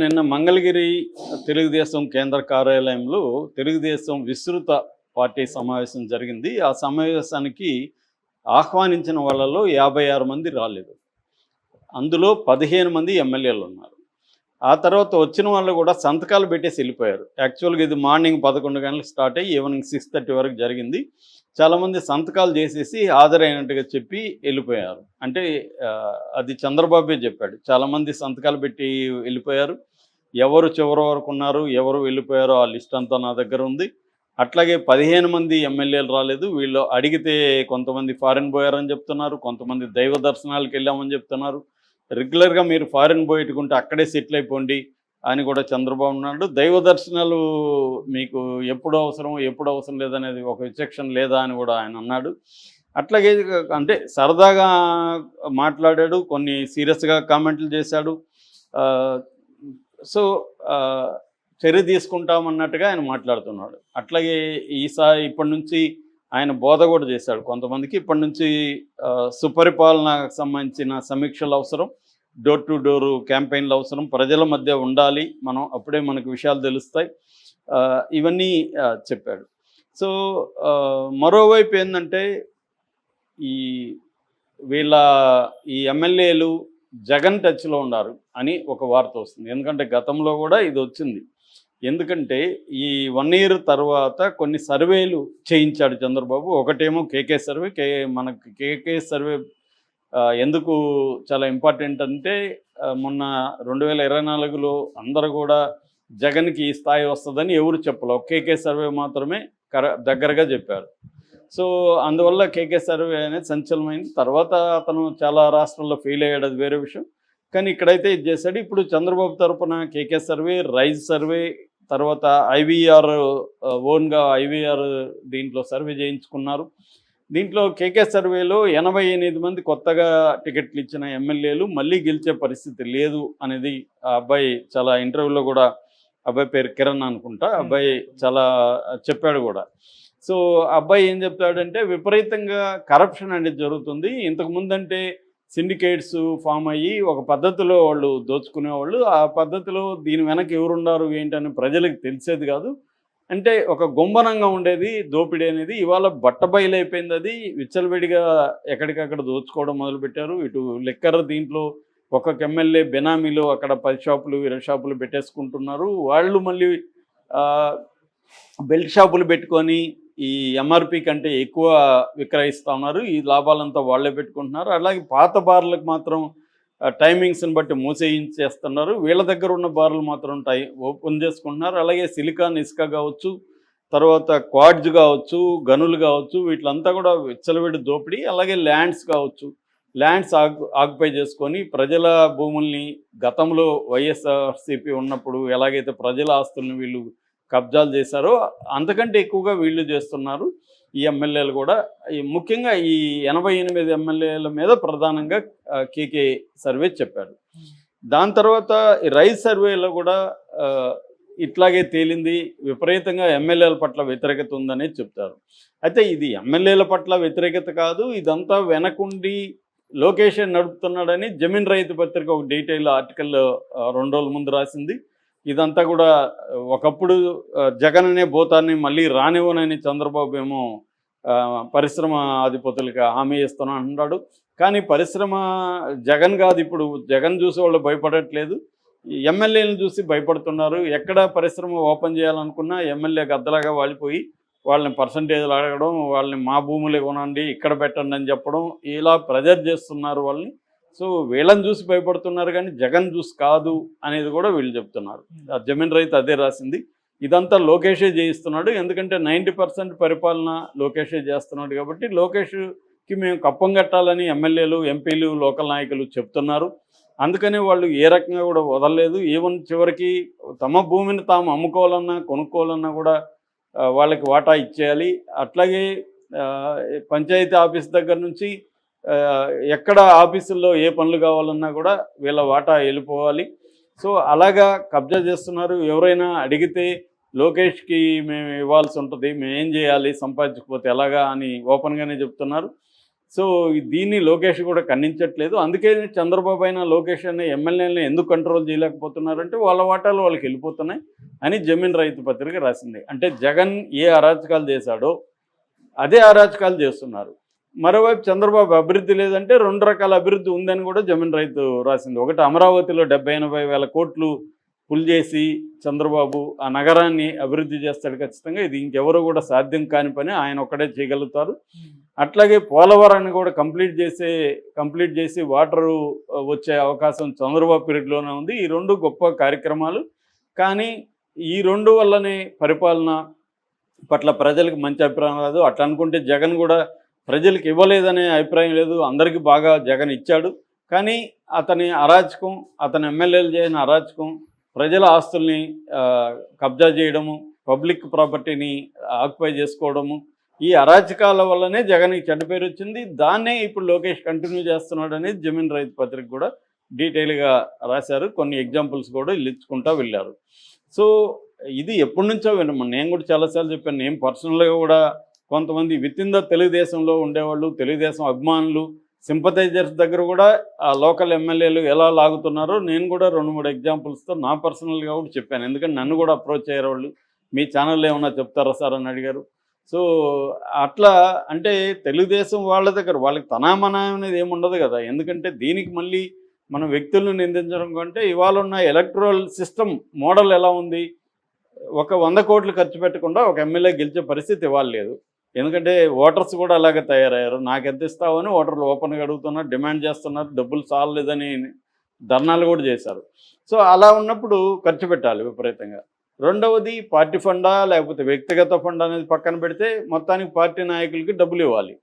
నిన్న మంగళగిరి తెలుగుదేశం కేంద్ర కార్యాలయంలో తెలుగుదేశం విస్తృత పార్టీ సమావేశం జరిగింది. ఆ సమావేశానికి ఆహ్వానించిన వాళ్ళలో యాభై ఆరు మంది రాలేదు. అందులో పదిహేను మంది ఎమ్మెల్యేలు ఉన్నారు. ఆ తర్వాత వచ్చిన వాళ్ళు కూడా సంతకాలు పెట్టేసి వెళ్ళిపోయారు. యాక్చువల్గా ఇది మార్నింగ్ పదకొండు గంటలకు స్టార్ట్ అయ్యి ఈవినింగ్ సిక్స్ థర్టీ వరకు జరిగింది. చాలామంది సంతకాలు చేసేసి హాజరైనట్టుగా చెప్పి వెళ్ళిపోయారు. అంటే అది చంద్రబాబే చెప్పాడు. చాలామంది సంతకాలు పెట్టి వెళ్ళిపోయారు. ఎవరు చివరి వరకు ఉన్నారు ఎవరు వెళ్ళిపోయారో ఆ లిస్ట్ అంతా నా దగ్గర ఉంది. అట్లాగే పదిహేను మంది ఎమ్మెల్యేలు రాలేదు. వీళ్ళు అడిగితే కొంతమంది ఫారెన్ పోయారని చెప్తున్నారు కొంతమంది దైవ దర్శనాలకు వెళ్ళామని చెప్తున్నారు. రెగ్యులర్గా మీరు ఫారిన్ పోయేట్టుకుంటే అక్కడే సెటిల్ అయిపోండి అని కూడా చంద్రబాబు నాయుడు దైవ దర్శనాలు మీకు ఎప్పుడు అవసరం ఎప్పుడు అవసరం లేదనేది ఒక విచక్షణ లేదా అని కూడా ఆయన అన్నాడు. అట్లాగే అంటే సరదాగా మాట్లాడాడు కొన్ని సీరియస్గా కామెంట్లు చేశాడు. సో చర్య తీసుకుంటామన్నట్టుగా ఆయన మాట్లాడుతున్నాడు. అట్లాగే ఈసారి ఇప్పటి నుంచి ఆయన బోధ కూడా చేశాడు. కొంతమందికి ఇప్పటి నుంచి సుపరిపాలనకు సంబంధించిన సమీక్షలు అవసరం డోర్ టు డోర్ క్యాంపెయిన్లు అవసరం ప్రజల మధ్య ఉండాలి. మనం అప్పుడే మనకు విషయాలు తెలుస్తాయి. ఇవన్నీ చెప్పాడు. సో మరోవైపు ఏంటంటే ఈ వీళ్ళ ఈ ఎమ్మెల్యేలు జగన్ టచ్లో ఉన్నారు అని ఒక వార్త వస్తుంది. ఎందుకంటే గతంలో కూడా ఇది వచ్చింది. ఎందుకంటే ఈ వన్ ఇయర్ తర్వాత కొన్ని సర్వేలు చేయించాడు చంద్రబాబు. ఒకటేమో కేకే సర్వే కే మనకి కేకే సర్వే ఎందుకు చాలా ఇంపార్టెంట్ అంటే మొన్న రెండు వేల ఇరవై నాలుగులో అందరూ కూడా జగన్కి ఈ స్థాయి వస్తుందని ఎవరు చెప్పలే. కేకే సర్వే మాత్రమే కర దగ్గరగా చెప్పారు. సో అందువల్ల కేకే సర్వే అనేది సంచలనమైంది. తర్వాత అతను చాలా రాష్ట్రాల్లో ఫెయిల్ అయ్యాడు అది వేరే విషయం. కానీ ఇక్కడైతే ఇది చేశాడు. ఇప్పుడు చంద్రబాబు తరపున కేకే సర్వే రైజ్ సర్వే తర్వాత ఐవీఆర్ ఓన్గా ఐవీఆర్ దీంట్లో సర్వే చేయించుకున్నారు. దీంట్లో కేకే సర్వేలో ఎనభై ఎనిమిది మంది కొత్తగా టికెట్లు ఇచ్చిన ఎమ్మెల్యేలు మళ్ళీ గెలిచే పరిస్థితి లేదు అనేది ఆ అబ్బాయి చాలా ఇంటర్వ్యూలో కూడా అబ్బాయి పేరు కిరణ్ అనుకుంటా అబ్బాయి చాలా చెప్పాడు కూడా. సో అబ్బాయి ఏం చెప్తాడంటే విపరీతంగా కరప్షన్ అనేది జరుగుతుంది. ఇంతకు ముందంటే సిండికేట్స్ ఫామ్ అయ్యి ఒక పద్ధతిలో వాళ్ళు దోచుకునేవాళ్ళు. ఆ పద్ధతిలో దీని వెనక ఎవరున్నారు ఏంటని ప్రజలకు తెలిసేది కాదు. అంటే ఒక గుంబనంగా ఉండేది దోపిడీ అనేది. ఇవాళ బట్టబయలైపోయింది అది. విచ్చలవిడిగా ఎక్కడికక్కడ దోచుకోవడం మొదలుపెట్టారు. ఇటు లెక్కర దీంట్లో ఒక్కొక్క ఎమ్మెల్యే బెనామీలో అక్కడ పది షాపులు ఇరవై షాపులు పెట్టేసుకుంటున్నారు. వాళ్ళు మళ్ళీ బెల్ట్ షాపులు పెట్టుకొని ఈ ఎంఆర్పి కంటే ఎక్కువ విక్రయిస్తూ ఉన్నారు. ఈ లాభాలంతా వాళ్ళే పెట్టుకుంటున్నారు. అలాగే పాత బార్లకు మాత్రం టైమింగ్స్ని బట్టి మూసేయించేస్తున్నారు. వీళ్ళ దగ్గర ఉన్న బార్లు మాత్రం టై ఓపెన్ చేసుకుంటున్నారు. అలాగే సిలికాన్ ఇసుక కావచ్చు తర్వాత క్వాడ్జ్ కావచ్చు గనులు కావచ్చు వీటిలంతా కూడా విచ్చలవిడి దోపిడీ. అలాగే ల్యాండ్స్ కావచ్చు. ల్యాండ్స్ ఆక్ ఆక్యుపై చేసుకొని ప్రజల భూముల్ని గతంలో వైఎస్ఆర్సీపీ ఉన్నప్పుడు ఎలాగైతే ప్రజల ఆస్తులను వీళ్ళు కబ్జాలు చేశారో అంతకంటే ఎక్కువగా వీళ్ళు చేస్తున్నారు ఈ ఎమ్మెల్యేలు కూడా. ముఖ్యంగా ఈ ఎనభై ఎనిమిది ఎమ్మెల్యేల మీద ప్రధానంగా కేకే సర్వే చెప్పారు. దాని తర్వాత రైస్ సర్వేలో కూడా ఇట్లాగే తేలింది విపరీతంగా ఎమ్మెల్యేల పట్ల వ్యతిరేకత ఉందని చెప్తారు. అయితే ఇది ఎమ్మెల్యేల పట్ల వ్యతిరేకత కాదు ఇదంతా వెనకుండి లోకేషన్ నడుపుతున్నాడని జమీన్ రైతు పత్రిక ఒక డీటెయిల్ ఆర్టికల్ రెండు రోజుల ముందు రాసింది. ఇదంతా కూడా ఒకప్పుడు జగన్ అనే భూతాన్ని మళ్ళీ రానివ్వనని చంద్రబాబు ఏమో పరిశ్రమ అధిపతులకి హామీ ఇస్తున్నా అంటున్నాడు. కానీ పరిశ్రమ జగన్ కాదు ఇప్పుడు. జగన్ చూసి వాళ్ళు భయపడట్లేదు. ఎమ్మెల్యేని ఎమ్మెల్యేలను చూసి భయపడుతున్నారు. ఎక్కడ పరిశ్రమ ఓపెన్ చేయాలనుకున్నా ఎమ్మెల్యే గద్దలాగా వాలిపోయి వాళ్ళని పర్సంటేజ్లు అడగడం వాళ్ళని మా భూములే కొనండి ఇక్కడ పెట్టండి అని చెప్పడం ఇలా ప్రెజర్ చేస్తున్నారు వాళ్ళని. సో వీళ్ళని చూసి భయపడుతున్నారు కానీ జగన్ చూసి కాదు అనేది కూడా వీళ్ళు చెప్తున్నారు. ఆ జమీన్ రైతు అదే రాసింది. ఇదంతా లోకేషే చేయిస్తున్నాడు. ఎందుకంటే నైంటీ పర్సెంట్ పరిపాలన లోకేషే చేస్తున్నాడు కాబట్టి లోకేష్కి మేము కప్పం కట్టాలని ఎమ్మెల్యేలు ఎంపీలు లోకల్ నాయకులు చెప్తున్నారు. అందుకనే వాళ్ళు ఏ రకంగా కూడా వదలలేదు. ఈవెన్ చివరికి తమ భూమిని తాము అమ్ముకోవాలన్నా కొనుక్కోవాలన్నా కూడా వాళ్ళకి వాటా ఇచ్చేయాలి. అట్లాగే పంచాయతీ ఆఫీస్ దగ్గర నుంచి ఎక్కడ ఆఫీసుల్లో ఏ పనులు కావాలన్నా కూడా వీళ్ళ వాటా వెళ్ళిపోవాలి. సో అలాగా కబ్జా చేస్తున్నారు. ఎవరైనా అడిగితే లోకేష్కి మేము ఇవ్వాల్సి ఉంటుంది మేము ఏం చేయాలి సంపాదించకపోతే ఎలాగా అని ఓపెన్గానే చెప్తున్నారు. సో దీన్ని లోకేష్ కూడా ఖండించట్లేదు. అందుకే చంద్రబాబు అయినా లోకేష్ అనే ఎమ్మెల్యేలను ఎందుకు కంట్రోల్ చేయలేకపోతున్నారంటే వాళ్ళ వాటాలు వాళ్ళకి వెళ్ళిపోతున్నాయి అని జమీన్ రైతు పత్రిక రాసింది. అంటే జగన్ ఏ అరాచకాలు చేశాడో అదే అరాచకాలు చేస్తున్నారు. మరోవైపు చంద్రబాబు అభివృద్ధి లేదంటే రెండు రకాల అభివృద్ధి ఉందని కూడా జమీన్ రైతు రాసింది. ఒకటి అమరావతిలో డెబ్బై ఎనభై వేల కోట్లు పుల్ చేసి చంద్రబాబు ఆ నగరాన్ని అభివృద్ధి చేస్తాడు ఖచ్చితంగా. ఇది ఇంకెవరు కూడా సాధ్యం కాని పని ఆయన ఒక్కడే చేయగలుగుతారు. అట్లాగే పోలవరాన్ని కూడా కంప్లీట్ చేసే కంప్లీట్ చేసి వాటరు వచ్చే అవకాశం చంద్రబాబు పీరియడ్లోనే ఉంది. ఈ రెండు గొప్ప కార్యక్రమాలు. కానీ ఈ రెండు వల్లనే పరిపాలన పట్ల ప్రజలకు మంచి అభిప్రాయం రాదు. అట్లా అనుకుంటే జగన్ కూడా ప్రజలకు ఇవ్వలేదనే అభిప్రాయం లేదు. అందరికీ బాగా జగన్ ఇచ్చాడు. కానీ అతని అరాచకం అతని ఎమ్మెల్యేలు చేసిన అరాచకం ప్రజల ఆస్తుల్ని కబ్జా చేయడము పబ్లిక్ ప్రాపర్టీని ఆక్యుపై చేసుకోవడము ఈ అరాచకాల వల్లనే జగన్కి చెడ్డ పేరు వచ్చింది. దాన్నే ఇప్పుడు లోకేష్ కంటిన్యూ చేస్తున్నాడు అనేది జమీన్ రైతు పత్రిక కూడా డీటెయిల్గా రాశారు. కొన్ని ఎగ్జాంపుల్స్ కూడా ఇచ్చుకుంటూ వెళ్ళారు. సో ఇది ఎప్పటి నుంచో వినము. నేను కూడా చాలాసార్లు చెప్పాను. నేను పర్సనల్గా కూడా కొంతమంది విత్ ఇన్ ద తెలుగుదేశంలో ఉండేవాళ్ళు తెలుగుదేశం అభిమానులు సింపథైజర్స్ దగ్గర కూడా ఆ లోకల్ ఎమ్మెల్యేలు ఎలా లాగుతున్నారో నేను కూడా రెండు మూడు ఎగ్జాంపుల్స్తో నా పర్సనల్గా కూడా చెప్పాను. ఎందుకంటే నన్ను కూడా అప్రోచ్ అయ్యారు వాళ్ళు మీ ఛానల్లో ఏమన్నా చెప్తారా సార్ అని అడిగారు. సో అట్లా అంటే తెలుగుదేశం వాళ్ళ దగ్గర వాళ్ళకి తనామనా అనేది ఏముండదు కదా. ఎందుకంటే దీనికి మళ్ళీ మనం వ్యక్తులను నిందించడం కంటే ఇవాళ ఉన్న ఎలక్ట్రల్ సిస్టమ్ మోడల్ ఎలా ఉంది? ఒక వంద కోట్లు ఖర్చు పెట్టకుండా ఒక ఎమ్మెల్యే గెలిచే పరిస్థితి ఇవ్వాలి లేదు. ఎందుకంటే ఓటర్స్ కూడా అలాగే తయారయ్యారు. నాకు ఎంత ఇస్తావని ఓటర్లు ఓపెన్గా అడుగుతున్నారు డిమాండ్ చేస్తున్నారు డబ్బులు చాలలేదని ధర్నాలు కూడా చేశారు. సో అలా ఉన్నప్పుడు ఖర్చు పెట్టాలి విపరీతంగా. రెండవది పార్టీ ఫండా లేకపోతే వ్యక్తిగత ఫండ్ అనేది పక్కన పెడితే మొత్తానికి పార్టీ నాయకులకి డబ్బులు ఇవ్వాలి.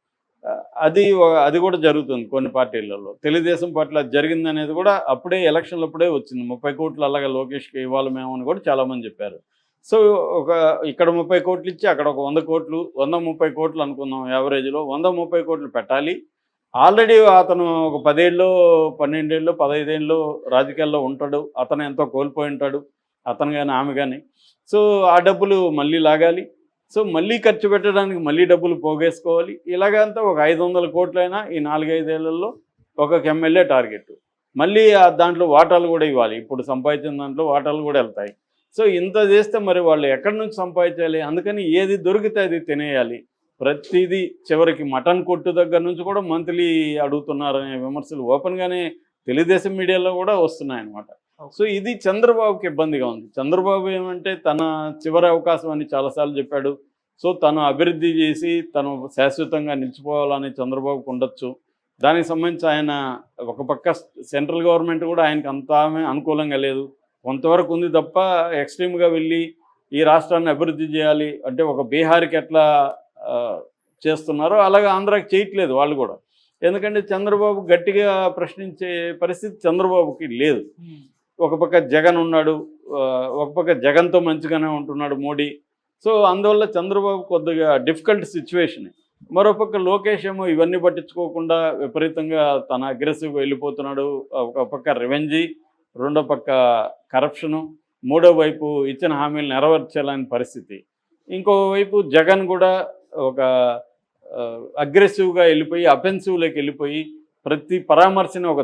అది అది కూడా జరుగుతుంది కొన్ని పార్టీలలో. తెలుగుదేశం పార్టీలో అది జరిగింది అనేది కూడా అప్పుడే ఎలక్షన్లు అప్పుడే వచ్చింది. ముప్పై కోట్లు అలాగే లోకేష్కి ఇవ్వాలి మేము అని కూడా చాలామంది చెప్పారు. సో ఒక ఇక్కడ ముప్పై కోట్లు ఇచ్చి అక్కడ ఒక వంద కోట్లు వంద ముప్పై కోట్లు అనుకుందాం యావరేజ్లో వంద ముప్పై కోట్లు పెట్టాలి. ఆల్రెడీ అతను ఒక పదేళ్ళు పన్నెండేళ్ళు పదహైదేళ్ళు రాజకీయాల్లో ఉంటాడు. అతను ఎంతో కోల్పోయి ఉంటాడు. అతను కానీ ఆమె కానీ సో ఆ డబ్బులు మళ్ళీ లాగాలి. సో మళ్ళీ ఖర్చు పెట్టడానికి మళ్ళీ డబ్బులు పోగేసుకోవాలి. ఇలాగంతా ఒక ఐదు వందల కోట్లైనా ఈ నాలుగైదేళ్ళలో ఒక ఎమ్మెల్యే టార్గెట్ మళ్ళీ దాంట్లో వాటాలు కూడా ఇవ్వాలి. ఇప్పుడు సంపాదించిన దాంట్లో వాటాలు కూడా వెళ్తాయి. సో ఇంత చేస్తే మరి వాళ్ళు ఎక్కడి నుంచి సంపాదించాలి? అందుకని ఏది దొరికితే అది తినేయాలి. ప్రతిదీ చివరికి మటన్ కొట్టు దగ్గర నుంచి కూడా మంత్లీ అడుగుతున్నారనే విమర్శలు ఓపెన్గానే తెలుగుదేశం మీడియాలో కూడా వస్తున్నాయి అన్నమాట సో ఇది చంద్రబాబుకి ఇబ్బందిగా ఉంది. చంద్రబాబు ఏమంటే తన చివరి అవకాశం అని చాలాసార్లు చెప్పాడు. సో తను అభివృద్ధి చేసి తను శాశ్వతంగా నిలిచిపోవాలని చంద్రబాబుకు ఉండొచ్చు. దానికి సంబంధించి ఆయన ఒక పక్క సెంట్రల్ గవర్నమెంట్ కూడా ఆయనకు అంత అనుకూలంగా లేదు. కొంతవరకు ఉంది తప్ప ఎక్స్ట్రీమ్గా వెళ్ళి ఈ రాష్ట్రాన్ని అభివృద్ధి చేయాలి అంటే ఒక బీహార్కి ఎట్లా చేస్తున్నారో అలాగే ఆంధ్రాకి చేయట్లేదు వాళ్ళు కూడా. ఎందుకంటే చంద్రబాబు గట్టిగా ప్రశ్నించే పరిస్థితి చంద్రబాబుకి లేదు. ఒక పక్క జగన్ ఉన్నాడు ఒక పక్క జగన్తో మంచిగానే ఉంటున్నాడు మోడీ. సో అందువల్ల చంద్రబాబు కొద్దిగా డిఫికల్ట్ సిచ్యువేషన్ మరోపక్క లోకేష్ ఏమో ఇవన్నీ పట్టించుకోకుండా విపరీతంగా తన అగ్రెసివ్గా వెళ్ళిపోతున్నాడు ఒక పక్క రివెంజీ రెండో పక్క కరప్షను మూడో వైపు ఇచ్చిన హామీలు నెరవేర్చలేని పరిస్థితి. ఇంకో వైపు జగన్ కూడా ఒక అగ్రెసివ్గా వెళ్ళిపోయి అఫెన్సివ్లోకి వెళ్ళిపోయి ప్రతి పరామర్శని ఒక